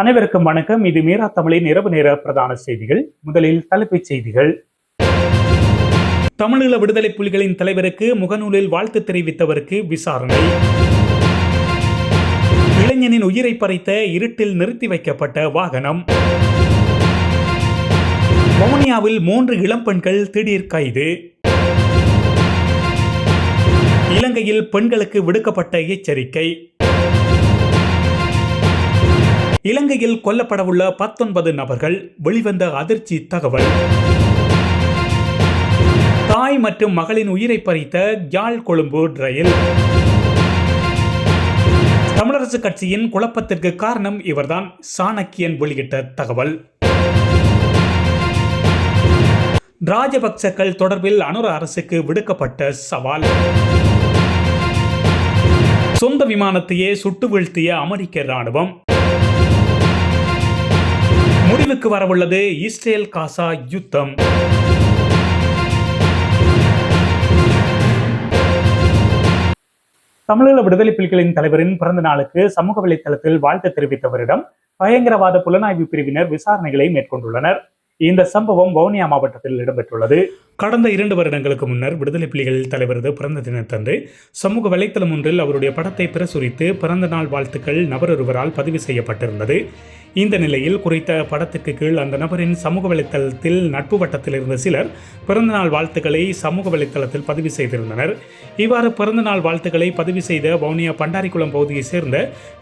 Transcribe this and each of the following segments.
அனைவருக்கும் வணக்கம். இது மீரா தமிழின் இரவு நேர பிரதான செய்திகள். முதலில் தலைப்புச் செய்திகள். தமிழீழ விடுதலை புலிகளின் தலைவருக்கு முகநூலில் வாழ்த்து தெரிவித்தவருக்கு விசாரணை. இளைஞனின் உயிரை பறித்த இருட்டில் நிறுத்தி வைக்கப்பட்ட வாகனம். வவுனியாவில் மூன்று இளம்பெண்கள் திடீர் கைது. இலங்கையில் பெண்களுக்கு விடுக்கப்பட்ட எச்சரிக்கை. இலங்கையில் கொல்லப்படவுள்ள பத்தொன்பது நபர்கள் வெளிவந்த அதிர்ச்சி தகவல். தாய் மற்றும் மகளின் உயிரை பறித்த யாழ் கொழும்பு ரயில். தமிழரசு கட்சியின் குழப்பத்திற்கு காரணம் இவர்தான் சாணக்கியன் வெளியிட்ட தகவல். ராஜபக்சக்கள் தொடர்பில் அனுர அரசுக்கு விடுக்கப்பட்ட சவால். சொந்த விமானத்தையே சுட்டு வீழ்த்திய அமெரிக்க ராணுவம் முடிவுக்கு வரவுள்ளது இஸ்ரேல் காசா யுத்தம். தமிழீழ விடுதலை புலிகளின் தலைவரின் பிறந்த நாளுக்கு சமூக வலைதளத்தில் வாழ்த்து தெரிவித்தவரிடம் பயங்கரவாத புலனாய்வு பிரிவினர் விசாரணைகளை மேற்கொண்டுள்ளனர். இந்த சம்பவம் வவுனியா மாவட்டத்தில் இடம்பெற்றுள்ளது. கடந்த இரண்டு வருடங்களுக்கு முன்னர் விடுதலை புலிகள் தலைவரது பிறந்த தினத்தன்று சமூக வலைத்தளம் ஒன்றில் அவருடைய படத்தை பிரசுரித்து பிறந்த நாள் வாழ்த்துக்கள் நபரொருவரால் பதிவு செய்யப்பட்டிருந்தது. இந்த நிலையில் குறித்த படத்துக்கு கீழ் அந்த நபரின் சமூக வலைத்தளத்தில் நட்பு வட்டத்தில் இருந்த சிலர் பிறந்தநாள் வாழ்த்துக்களை சமூக வலைத்தளத்தில் பதிவு செய்திருந்தனர். இவ்வாறு பிறந்தநாள் வாழ்த்துக்களை பதிவு செய்த வவுனியா பண்டாரிக்குளம் பகுதியைச் சேர்ந்த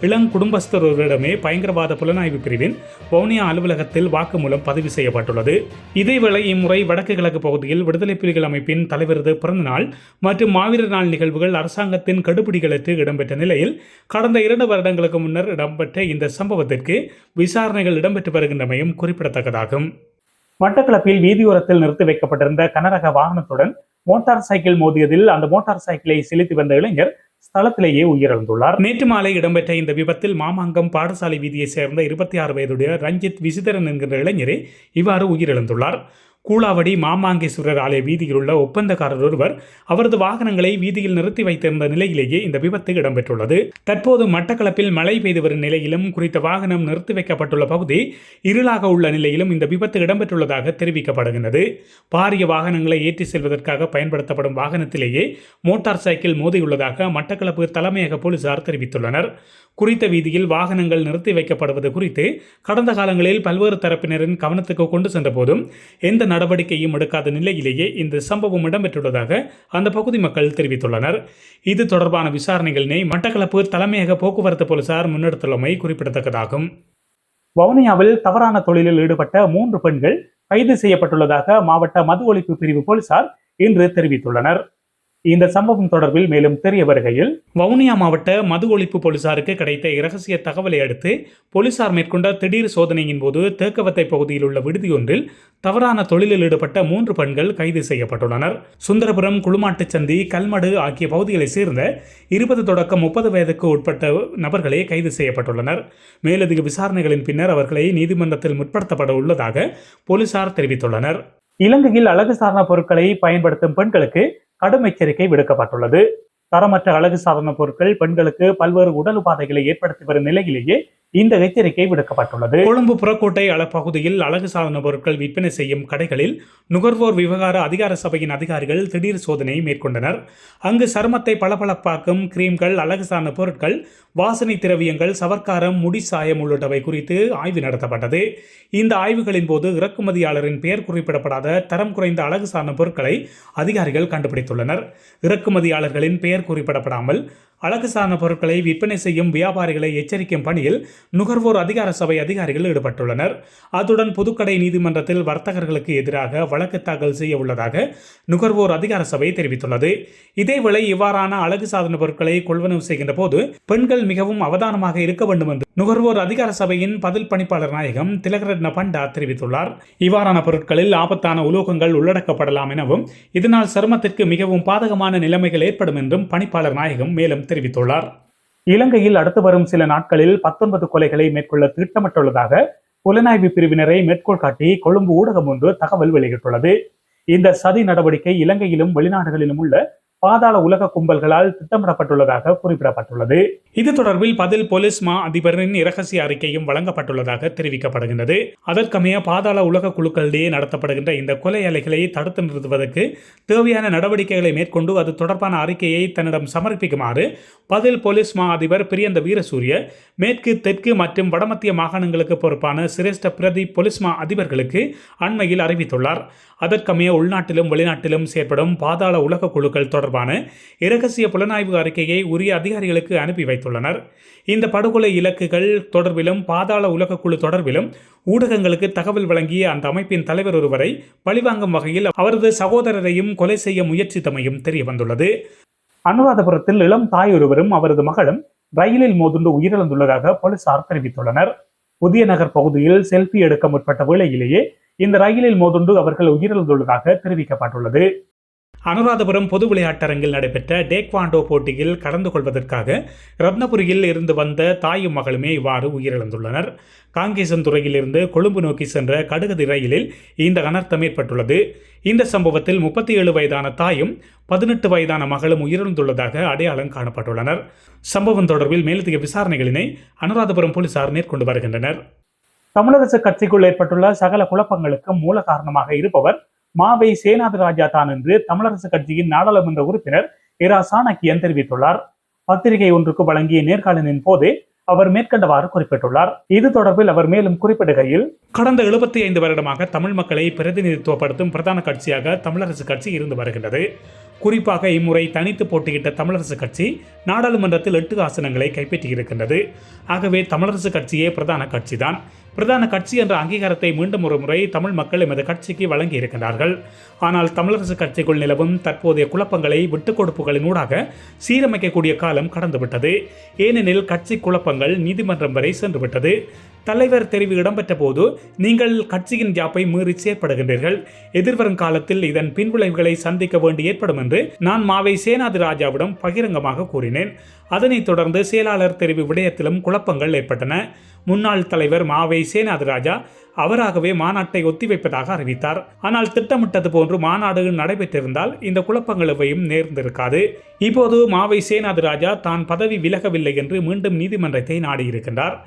இளங் குடும்பஸ்தரரிடமே பயங்கரவாத புலனாய்வு பிரிவின் வவுனியா அலுவலகத்தில் வாக்குமூலம் பதிவு செய்யப்பட்டுள்ளது. இதேவேளை இம்முறை வடக்கு கிழக்கு பகுதியில் விடுதலை புலிகள் அமைப்பின் தலைவரது பிறந்தநாள் மற்றும் மாவீரர் நாள் நிகழ்வுகள் அரசாங்கத்தின் கடுபிடிகளுக்கு இடம்பெற்ற நிலையில் கடந்த இரண்டு வருடங்களுக்கு முன்னர் இடம்பெற்ற இந்த சம்பவத்திற்கு விசாரணைகள் இடம்பெற்று வருகின்றமையும் குறிப்பிடத்தக்கதாகும். மட்டக்களப்பில் வீதியோரத்தில் நிறுத்தி வைக்கப்பட்டிருந்த கனரக வாகனத்துடன் மோட்டார் சைக்கிள் மோதியதில் அந்த மோட்டார் சைக்கிளை செலுத்தி வந்த இளைஞர் ஸ்தலத்திலேயே உயிரிழந்துள்ளார். நேற்று மாலை இடம்பெற்ற இந்த விபத்தில் மாமாங்கம் பாடசாலை வீதியைச் சேர்ந்த இருபத்தி ஆறு வயதுடைய ரஞ்சித் விசிதரன் என்கின்ற இளைஞரே இவ்வாறு உயிரிழந்துள்ளார். கூலாவடி மாமாங்கேஸ்வரர் ஆலய வீதியில் உள்ள ஒப்பந்தக்காரர் ஒருவர் அவரது வாகனங்களை வீதியில் நிறுத்தி வைத்திருந்த நிலையிலேயே இந்த விபத்து இடம்பெற்றுள்ளது. தற்போது மட்டக்களப்பில் மழை பெய்து வரும் நிலையிலும் குறித்த வாகனம் நிறுத்தி வைக்கப்பட்டுள்ள பகுதி இருளாக உள்ள நிலையிலும் இந்த விபத்து இடம்பெற்றுள்ளதாக தெரிவிக்கப்படுகின்றது. பாரிய வாகனங்களை ஏற்றி செல்வதற்காக பயன்படுத்தப்படும் வாகனத்திலேயே மோட்டார் சைக்கிள் மோதியுள்ளதாக மட்டக்களப்பு தலைமையக போலீசார் தெரிவித்துள்ளனர். குறித்த வீதியில் வாகனங்கள் நிறுத்தி வைக்கப்படுவது குறித்து கடந்த காலங்களில் பல்வேறு தரப்பினரின் கவனத்துக்கு கொண்டு சென்ற போதும் எந்த நடவடிக்கையும் எடுக்காத நிலையிலேயே இந்த சம்பவம் இடம்பெற்றுள்ளதாக அந்த பகுதி மக்கள் தெரிவித்துள்ளனர். இது தொடர்பான விசாரணைகளினை மட்டக்களப்பு தலைமையக போக்குவரத்து போலீசார் முன்னெடுத்துள்ளமை குறிப்பிடத்தக்கதாகும். வவுனியாவில் தவறான தொழிலில் ஈடுபட்ட மூன்று பெண்கள் கைது செய்யப்பட்டுள்ளதாக மாவட்ட மது ஒழிப்பு பிரிவு போலீசார் இன்று தெரிவித்துள்ளனர். இந்த சம்பவம் தொடர்பில் மேலும் தெரிய வருகையில் வவுனியா மாவட்ட மது ஒழிப்பு போலீசாருக்கு கிடைத்த இரகசிய தகவலை அடுத்து போலீசார் மேற்கொண்ட திடீர் சோதனையின் போது தேக்கவத்தை பகுதியில் உள்ள விடுதியொன்றில் தவறான தொழிலில் ஈடுபட்ட மூன்று பெண்கள் கைது செய்யப்பட்டுள்ளனர். சுந்தரபுரம் குளுமாட்டுச்சந்தி கல்மடு ஆகிய பகுதிகளைச் சேர்ந்த இருபது தொடக்கம் முப்பது வயதுக்கு உட்பட்ட நபர்களே கைது செய்யப்பட்டுள்ளனர். மேலதிக விசாரணைகளின் பின்னர் அவர்களை நீதிமன்றத்தில் முற்படுத்தப்பட உள்ளதாக போலீசார் தெரிவித்துள்ளனர். இலங்கையில் அழகு சார்ந்த பொருட்களை பயன்படுத்தும் பெண்களுக்கு கடும் எச்சரிக்கை விடுக்கப்பட்டுள்ளது. தரமற்ற அழகு சாதன பொருட்கள் பெண்களுக்கு பல்வேறு உடல் உபாதைகளை ஏற்படுத்தி வரும் நிலையிலேயே இந்த எச்சரிக்கை விடுக்கப்பட்டுள்ளது. கொழும்பு புறக்கோட்டை பகுதியில் அழகு சாதன பொருட்கள் விற்பனை செய்யும் கடைகளில் நுகர்வோர் விவகார அதிகார சபையின் அதிகாரிகள் திடீர் சோதனை மேற்கொண்டனர். அங்கு சருமத்தை பளபளப்பாக்கும் கிரீம்கள் அழகு சாதன பொருட்கள் வாசனை திரவியங்கள் சவர்க்காரம் முடி சாயம் உள்ளிட்டவை குறித்து ஆய்வு நடத்தப்பட்டது. இந்த ஆய்வுகளின் போது இறக்குமதியாளரின் பெயர் குறிப்பிடப்படாத தரம் குறைந்த அழகு சாதன பொருட்களை அதிகாரிகள் கண்டுபிடித்துள்ளனர். இறக்குமதியாளர்களின் பெயர் குறிப்பிடப்படாமல் அழகு சார்ந்த பொருட்களை விற்பனை செய்யும் வியாபாரிகளை எச்சரிக்கும் பணியில் நுகர்வோர் அதிகார சபை அதிகாரிகள் ஈடுபட்டுள்ளனர். அத்துடன் புதுக்கடை நீதிமன்றத்தில் வர்த்தகர்களுக்கு எதிராக வழக்கு தாக்கல் செய்ய உள்ளதாக நுகர்வோர் அதிகார சபை தெரிவித்துள்ளது. இதேவேளை இவ்வாறான அழகு சாதன பொருட்களை கொள்வனவு செய்கின்ற போது பெண்கள் மிகவும் அவதானமாக இருக்க வேண்டும் என்று நுகர்வோர் அதிகார சபையின் பதில் பணிப்பாளர் நாயகம் திலகரத்ன பண்டா தெரிவித்துள்ளார். இவ்வாறான பொருட்களில் ஆபத்தான உலோகங்கள் உள்ளடக்கப்படலாம் எனவும் இதனால் சருமத்திற்கு மிகவும் பாதகமான நிலைமைகள் ஏற்படும் என்றும் பணிப்பாளர் நாயகம் மேலும் தெரிவித்துள்ளார். இலங்கையில் அடுத்து வரும் சில நாட்களில் பத்தொன்பது கொலைகளை மேற்கொள்ள திட்டமிட்டுள்ளதாக புலனாய்வு பிரிவினரை மேற்கோள் காட்டி கொழும்பு ஊடகம் ஒன்று தகவல் வெளியிட்டுள்ளது. இந்த சதி நடவடிக்கை இலங்கையிலும் வெளிநாடுகளிலும் உள்ள பாதாள உலக கும்பல்களால் திட்டமிடப்பட்டுள்ளதாக குறிப்பிடப்பட்டுள்ளது. இது தொடர்பில் பதில் போலீஸ் மா அதிபரின் இரகசிய அறிக்கையும் வழங்கப்பட்டுள்ளதாக தெரிவிக்கப்படுகின்றது. அதற்கமைய பாதாள உலக குழுக்களிடையே நடத்தப்படுகின்ற இந்த கொலை அலைகளை தடுத்து நிறுத்துவதற்கு தேவையான நடவடிக்கைகளை மேற்கொண்டு அது தொடர்பான அறிக்கையை தன்னிடம் சமர்ப்பிக்குமாறு பதில் போலீஸ் மா அதிபர் பிரியந்த வீரசூரிய மேற்கு தெற்கு மற்றும் வடமத்திய மாகாணங்களுக்கு பொறுப்பான சிரேஷ்ட பிரதி போலீஸ் மா அதிபர்களுக்கு அண்மையில் அறிவித்துள்ளார். அதற்கமைய உள்நாட்டிலும் வெளிநாட்டிலும் செயற்படும் பாதாள உலக குழுக்கள் தொடர்பான இரகசிய புலனாய்வு அறிக்கையை உரிய அதிகாரிகளுக்கு அனுப்பி வைத்துள்ளனர். இந்த படுகொலை இலக்குகள் தொடர்பிலும் பாதாள உலகக்குழு தொடர்பிலும் ஊடகங்களுக்கு தகவல் வழங்கிய அந்த அமைப்பின் தலைவர் ஒருவரை பழிவாங்கும் வகையில் அவரது சகோதரரையும் கொலை செய்ய முயற்சித்தமையும் தெரிய வந்துள்ளது அனுராதபுரத்தில் இளம் தாய் ஒருவரும் அவரது மகளும் ரயிலில் மோதுண்டு உயிரிழந்துள்ளதாக போலீசார் தெரிவித்துள்ளனர். புதிய நகர் பகுதியில் செல்ஃபி எடுக்க முற்பட்ட வேளையிலேயே இந்த ரயிலில் மோதுண்டு அவர்கள் உயிரிழந்துள்ளதாக தெரிவிக்கப்பட்டுள்ளது. அனுராதபுரம் பொது விளையாட்டரங்கில் நடைபெற்ற டேக்வாண்டோ போட்டியில் கலந்து கொள்வதற்காக ரத்னபுரியில் இருந்து வந்த தாயும் மகளுமே இவ்வாறு உயிரிழந்துள்ளனர். காங்கேசன் துறையிலிருந்து கொழும்பு நோக்கி சென்ற கடுகதி ரயிலில் இந்த அனர்த்தம் ஏற்பட்டுள்ளது. இந்த சம்பவத்தில் முப்பத்தி ஏழு வயதான தாயும் பதினெட்டு வயதான மகளும் உயிரிழந்துள்ளதாக அடையாளம் காணப்பட்டுள்ளனர். சம்பவம் தொடர்பில் மேலதிக விசாரணைகளினை அனுராதபுரம் போலீசார் மேற்கொண்டு வருகின்றனர். தமிழரசு கட்சிக்குள் ஏற்பட்டுள்ள சகல குழப்பங்களுக்கு மூல காரணமாக இருப்பவர் மாவை சேனாத ராஜா தான் என்று தமிழரசு கட்சியின் நாடாளுமன்ற உறுப்பினர் இரா சாணக்கியன் தெரிவித்துள்ளார். பத்திரிகை ஒன்றுக்கு வழங்கிய நேர்காணலின் போது அவர் மேற்கண்டவாறு குறிப்பிட்டுள்ளார். இது தொடர்பில் அவர் மேலும் குறிப்பிடுகையில் கடந்த எழுபத்தி ஐந்து வருடமாக தமிழ் மக்களை பிரதிநிதித்துவப்படுத்தும் பிரதான கட்சியாக தமிழரசு கட்சி இருந்து வருகின்றது. குறிப்பாக இம்முறை தனித்து போட்டியிட்ட தமிழரசு கட்சி நாடாளுமன்றத்தில் எட்டு ஆசனங்களை கைப்பற்றியிருக்கின்றது. ஆகவே தமிழரசு கட்சியே பிரதான கட்சிதான். பிரதான கட்சி என்ற அங்கீகாரத்தை மீண்டும் ஒரு முறை தமிழ் மக்கள் எமது கட்சிக்கு வழங்கி இருக்கின்றார்கள் ஆனால் தமிழரசு கட்சிக்குள் நிலவும் தற்போதைய குழப்பங்களை விட்டுக்கொடுப்புகளின் ஊடாக சீரமைக்கக்கூடிய காலம் கடந்துவிட்டது. ஏனெனில் கட்சி குழப்பங்கள் நீதிமன்றம் வரை சென்றுவிட்டது. தலைவர் தெரிவு இடம்பெற்ற போது நீங்கள் கட்சியின் ஜாப்பை மீறி செயற்படுகின்றீர்கள். எதிர்வரும் காலத்தில் இதன் பின்விளைவுகளை சந்திக்க வேண்டி ஏற்படும் என்று நான் மாவை சேனாதி ராஜாவிடம் பகிரங்கமாக கூறினேன். அதனைத் தொடர்ந்து செயலாளர் தெரிவு விடயத்திலும் குழப்பங்கள் ஏற்பட்டன. முன்னாள் தலைவர் மாவை சேனாதி ராஜா அவராகவே மாநாட்டை ஒத்திவைப்பதாக அறிவித்தார். ஆனால் திட்டமிட்டது போன்று மாநாடு நடைபெற்றிருந்தால் இந்த குழப்பங்கள் எவையும் நேர்ந்திருக்காது. இப்போது மாவை சேனாதி ராஜா தான் பதவி விலகவில்லை என்று மீண்டும் நீதிமன்றத்தை நாடியிருக்கின்றார்.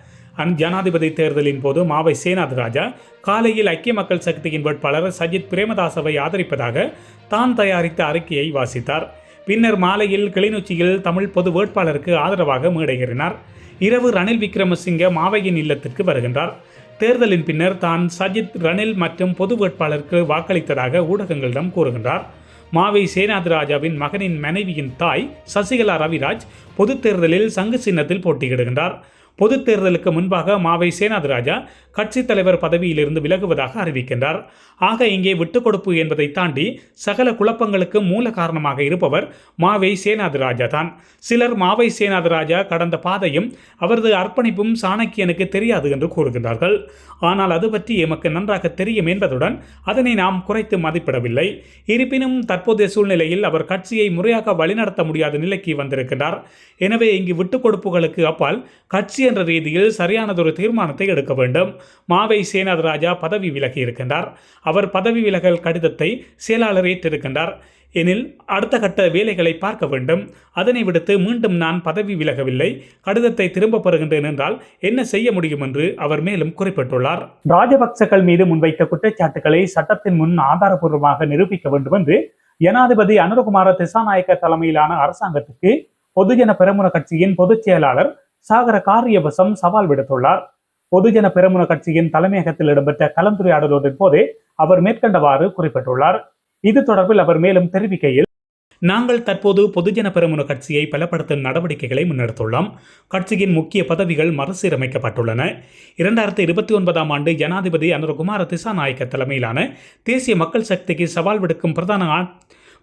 ஜனாதிபதி தேர்தலின் போது மாவை சேனாத் ராஜா காலையில் ஐக்கிய மக்கள் சக்தியின் வேட்பாளர் சஜித் பிரேமதாசவை ஆதரிப்பதாக தான் தயாரித்த அறிக்கையை வாசித்தார். பின்னர் மாலையில் கிளிநொச்சியில் தமிழ் பொது வேட்பாளருக்கு ஆதரவாக மேடையேறினார். இரவு ரணில் விக்ரமசிங்க மாவையின் இல்லத்திற்கு வருகின்றார். தேர்தலின் பின்னர் தான் சஜித் ரணில் மற்றும் பொது வேட்பாளருக்கு வாக்களித்ததாக ஊடகங்களிடம் கூறுகின்றார். மாவை சேனாத் ராஜாவின் மகனின் மனைவியின் தாய் சசிகலா ரவிராஜ் பொதுத் தேர்தலில் சங்கு சின்னத்தில் போட்டியிடுகின்றார். பொதுத் தேர்தலுக்கு முன்பாக மாவை சேனாதிராஜா கட்சித் தலைவர் பதவியிலிருந்து விலகுவதாக அறிவிக்கின்றார். ஆக இங்கே விட்டுக் கொடுப்பு என்பதை தாண்டி சகல குழப்பங்களுக்கு மூல காரணமாக இருப்பவர் மாவை சேனாதிராஜா தான். சிலர் மாவை சேனாதிராஜா கடந்த பாதையும் அவரது அர்ப்பணிப்பும் சாணக்கியனுக்கு தெரியாது என்று கூறுகின்றார்கள். ஆனால் அது பற்றி எமக்கு நன்றாக தெரியும் என்பதுடன் அதனை நாம் குறைத்து மதிப்பிடவில்லை. இருப்பினும் தற்போதைய சூழ்நிலையில் அவர் கட்சியை முறையாக வழிநடத்த முடியாத நிலைக்கு வந்திருக்கின்றார். எனவே இங்கு விட்டுக் கொடுப்புகளுக்கு அப்பால் கட்சி என்ற ரீதியில் சரியானதொரு தீர்மானத்தை எடுக்க வேண்டும். மாவை சேனாத் ராஜா பதவி விலகி இருக்கின்றார் அவர் பதவி விலகல் கடிதத்தை செயலாளர் ஏற்றிருக்கின்றார். எனில் அடுத்த கட்ட வேலைகளை பார்க்க வேண்டும். அதனை விடுத்து மீண்டும் நான் பதவி விலகவில்லை. கடிதத்தை திரும்ப பெறுகின்றேன் என்றால் என்ன செய்ய முடியும் என்று அவர் மேலும் குறிப்பிட்டுள்ளார். ராஜபக்சகள் மீது முன்வைத்த குற்றச்சாட்டுகளை சட்டத்தின் முன் ஆதாரபூர்வமாக நிரூபிக்க வேண்டும் என்று ஜனாதிபதி அனுரகுமார திசாநாயக்க தலைமையிலான அரசாங்கத்துக்கு பொதுஜன பெருமுன கட்சியின் பொதுச் செயலாளர் சாகர காரியவசம் சவால் விடுத்துள்ளார். பொதுஜன பெருமுன கட்சியின் தலைமையகத்தில் இடம்பெற்ற கலந்துரையாடலோரின் போதே அவர் மேற்கண்டவாறு குறிப்பிட்டுள்ளார். இது தொடர்பில் அவர் மேலும் தெரிவிக்கையில் நாங்கள் தற்போது பொதுஜன பெருமுன கட்சியை பலப்படுத்தும் நடவடிக்கைகளை முன்னெடுத்துள்ளோம். கட்சியின் முக்கிய பதவிகள் மறுசீரமைக்கப்பட்டுள்ளன. இரண்டாயிரத்தி இருபத்தி ஒன்பதாம் ஆண்டு ஜனாதிபதி அனுரகுமார திசாநாயக்க தலைமையிலான தேசிய மக்கள் சக்திக்கு சவால் விடுக்கும் பிரதான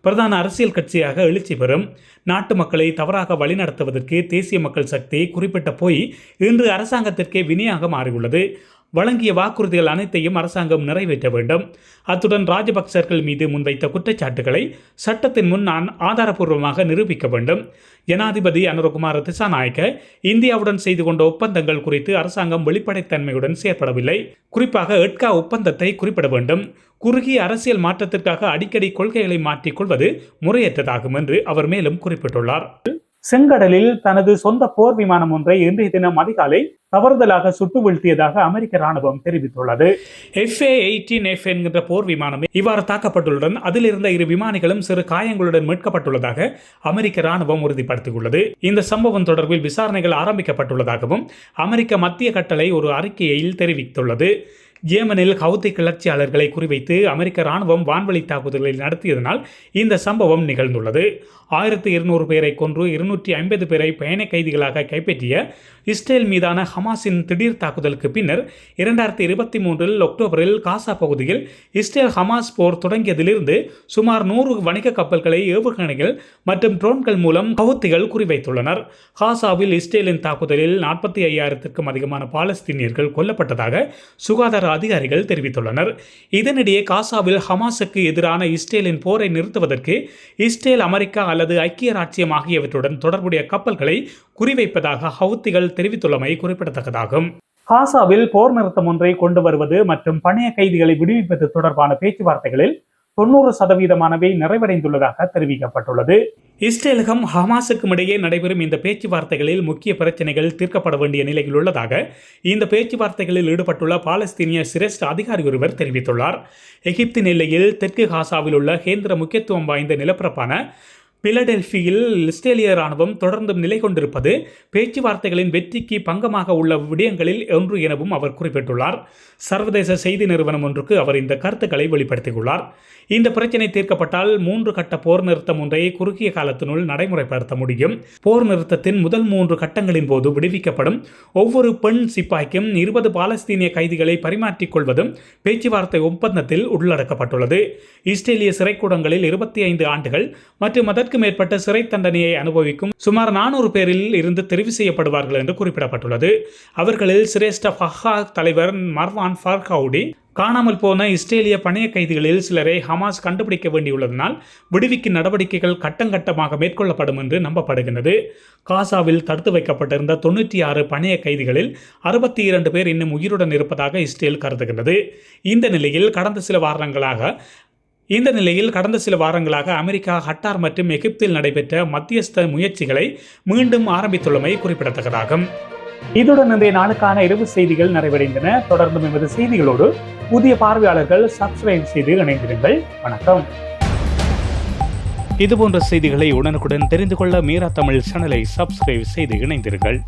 பிரதான அரசியல் கட்சியாக எழுச்சி பெறும். நாட்டு மக்களை தவறாக வழிநடத்துவதற்கு தேசிய மக்கள் சக்தி குறிப்பிட்ட போய் இன்று அரசாங்கத்திற்கே வினியாக மாறியுள்ளது. வழங்கிய வாக்குறுதிகள் அனைத்தையும் அரசாங்கம் நிறைவேற்ற வேண்டும். அத்துடன் ராஜபக்சர்கள் மீது முன்வைத்த குற்றச்சாட்டுகளை சட்டத்தின் முன் நான் ஆதாரபூர்வமாக நிரூபிக்க வேண்டும். ஜனாதிபதி அனுரகுமார திசாநாயக்க இந்தியாவுடன் செய்து கொண்ட ஒப்பந்தங்கள் குறித்து அரசாங்கம் வெளிப்படைத்தன்மையுடன் செயற்படவில்லை. குறிப்பாக எட்கா ஒப்பந்தத்தை குறிப்பிட வேண்டும். குறுகிய அரசியல் மாற்றத்திற்காக அடிக்கடி கொள்கைகளை மாற்றிக் கொள்வது முறையற்றதாகும் என்று அவர் மேலும் குறிப்பிட்டுள்ளார். செங்கடலில் தனது சொந்த போர் விமானம் ஒன்றை இன்றைய தினம் அதிகாலை தவறுதலாக சுட்டு வீழ்த்தியதாக அமெரிக்க ராணுவம் தெரிவித்துள்ளது. எஃப்ஏ எயிட்டீன் எஃப் என்கின்ற போர் விமானம் இவ்வாறு தாக்கப்பட்டுள்ளதுடன் அதில் இருந்த இரு விமானிகளும் சிறு காயங்களுடன் மீட்கப்பட்டுள்ளதாக அமெரிக்க ராணுவம் உறுதிப்படுத்தியுள்ளது. இந்த சம்பவம் தொடர்பில் விசாரணைகள் ஆரம்பிக்கப்பட்டுள்ளதாகவும் அமெரிக்க மத்திய கட்டளை ஒரு அறிக்கையில் தெரிவித்துள்ளது. ஏமனில் ஹவுத்தி கிளர்ச்சியாளர்களை குறிவைத்து அமெரிக்க ராணுவம் வான்வழி தாக்குதல்களை நடத்தியதனால் இந்த சம்பவம் நிகழ்ந்துள்ளது. ஆயிரத்தி இருநூறு பேரை கொன்று இருநூற்றி ஐம்பது பேரை பயண கைதிகளாக கைப்பற்றிய இஸ்ரேல் மீதான ஹமாஸின் திடீர் தாக்குதலுக்கு பின்னர் இரண்டாயிரத்தி இருபத்தி மூன்றில் அக்டோபரில் காசா பகுதியில் இஸ்ரேல் ஹமாஸ் போர் தொடங்கியதிலிருந்து சுமார் நூறு வணிக கப்பல்களை ஏவுகணைகள் மற்றும் ட்ரோன்கள் மூலம் ஹவுத்திகள் குறிவைத்துள்ளனர். காசாவில் இஸ்ரேலின் தாக்குதலில் நாற்பத்தி ஐயாயிரத்திற்கும் அதிகமான பாலஸ்தீனியர்கள் கொல்லப்பட்டதாக சுகாதார அதிகாரிகள் தெரிவித்துள்ளனர். இதனிடையே காசாவில் ஹமாஸுக்கு எதிரான இஸ்ரேலின் போரை நிறுத்துவதற்கு இஸ்ரேல் அமெரிக்கா அல்லது ஐக்கிய ராச்சியம் ஆகியவற்றுடன் தொடர்புடைய கப்பல்களை குறிவைப்பதாக ஹவுத்திகள் தெரிவித்துள்ளமை குறிப்பிடத்தக்கதாகும். காசாவில் போர் நிறுத்தம் ஒன்றை கொண்டு வருவது மற்றும் பணைய கைதிகளை விடுவிப்பது தொடர்பான பேச்சுவார்த்தைகளில் தொண்ணூறு சதவீதமானவை நிறைவடைந்துள்ளதாக தெரிவிக்கப்பட்டுள்ளது. இஸ்ரேலகம் ஹமாஸுக்கும் இடையே நடைபெறும் இந்த பேச்சுவார்த்தைகளில் முக்கிய பிரச்சனைகள் தீர்க்கப்பட வேண்டிய நிலையில் உள்ளதாக இந்த பேச்சுவார்த்தைகளில் ஈடுபட்டுள்ள பாலஸ்தீனிய சிரேஷ்ட அதிகாரி ஒருவர் தெரிவித்துள்ளார். எகிப்தின் எல்லையில் தெற்கு காசாவில் உள்ள கேந்திர முக்கியத்துவம் வாய்ந்த நிலப்பரப்பான பிலடெல்பியில் இஸ்ரேலிய ராணுவம் தொடர்ந்தும் நிலை கொண்டிருப்பது பேச்சுவார்த்தைகளின் வெற்றிக்கு பங்கமாக உள்ள விடயங்களில் ஒன்று எனவும் அவர் குறிப்பிட்டுள்ளார். சர்வதேச செய்தி நிறுவனம் ஒன்றுக்கு அவர் இந்த கருத்துக்களை வெளிப்படுத்தியுள்ளார். இந்த பிரச்சினை தீர்க்கப்பட்டால் மூன்று கட்ட போர் நிறுத்தம் ஒன்றை குறுகிய காலத்தினுள் நடைமுறைப்படுத்த முடியும். போர் நிறுத்தத்தின் முதல் மூன்று கட்டங்களின் போது விடுவிக்கப்படும். ஒவ்வொரு பெண் சிப்பாய்க்கும் இருபது பாலஸ்தீனிய கைதிகளை பரிமாற்றிக் கொள்வதும் பேச்சுவார்த்தை ஒப்பந்தத்தில் உள்ளடக்கப்பட்டுள்ளது. இஸ்ரேலிய சிறைக்கூடங்களில் இருபத்தி ஐந்து ஆண்டுகள் மற்றும் அதற்கு மேற்பட்ட சிறை தண்டனையை அனுபவிக்கும் சுமார் நானூறு பேரில் இருந்து தெரிவு செய்யப்படுவார்கள் என்று குறிப்பிடப்பட்டுள்ளது. அவர்களில் சிரேஷ்ட ஃபஹா தலைவர் மர்வான் ஃபர்ஹவுடி காணாமல் போன இஸ்ரேலிய பணைய கைதிகளில் சிலரை ஹமாஸ் கண்டுபிடிக்க வேண்டியுள்ளதனால் விடுவிக்கும் நடவடிக்கைகள் கட்டங்கட்டமாக மேற்கொள்ளப்படும் என்று நம்பப்படுகின்றது. காசாவில் தடுத்து வைக்கப்பட்டிருந்த தொண்ணூற்றி ஆறு பணைய கைதிகளில் அறுபத்தி இரண்டு பேர் இன்னும் உயிருடன் இருப்பதாக இஸ்ரேல் கருதுகின்றது. இந்த நிலையில் கடந்த சில வாரங்களாக இந்த நிலையில் கடந்த சில வாரங்களாக அமெரிக்கா ஹட்டார் மற்றும் எகிப்தில் நடைபெற்ற மத்தியஸ்த முயற்சிகளை மீண்டும் ஆரம்பித்துள்ளமை குறிப்பிடத்தக்கதாகும். இதுடன் இன்றைய நாளுக்கான இரவு செய்திகள் நிறைவடைந்தன. தொடர்ந்து எமது செய்திகளோடு புதிய பார்வையாளர்கள் சப்ஸ்கிரைப் செய்து இணைந்திருங்கள். வணக்கம். இதுபோன்ற செய்திகளை உடனுக்குடன் தெரிந்து கொள்ள மீரா தமிழ் சேனலை சப்ஸ்கிரைப் செய்து இணைந்திருங்கள்.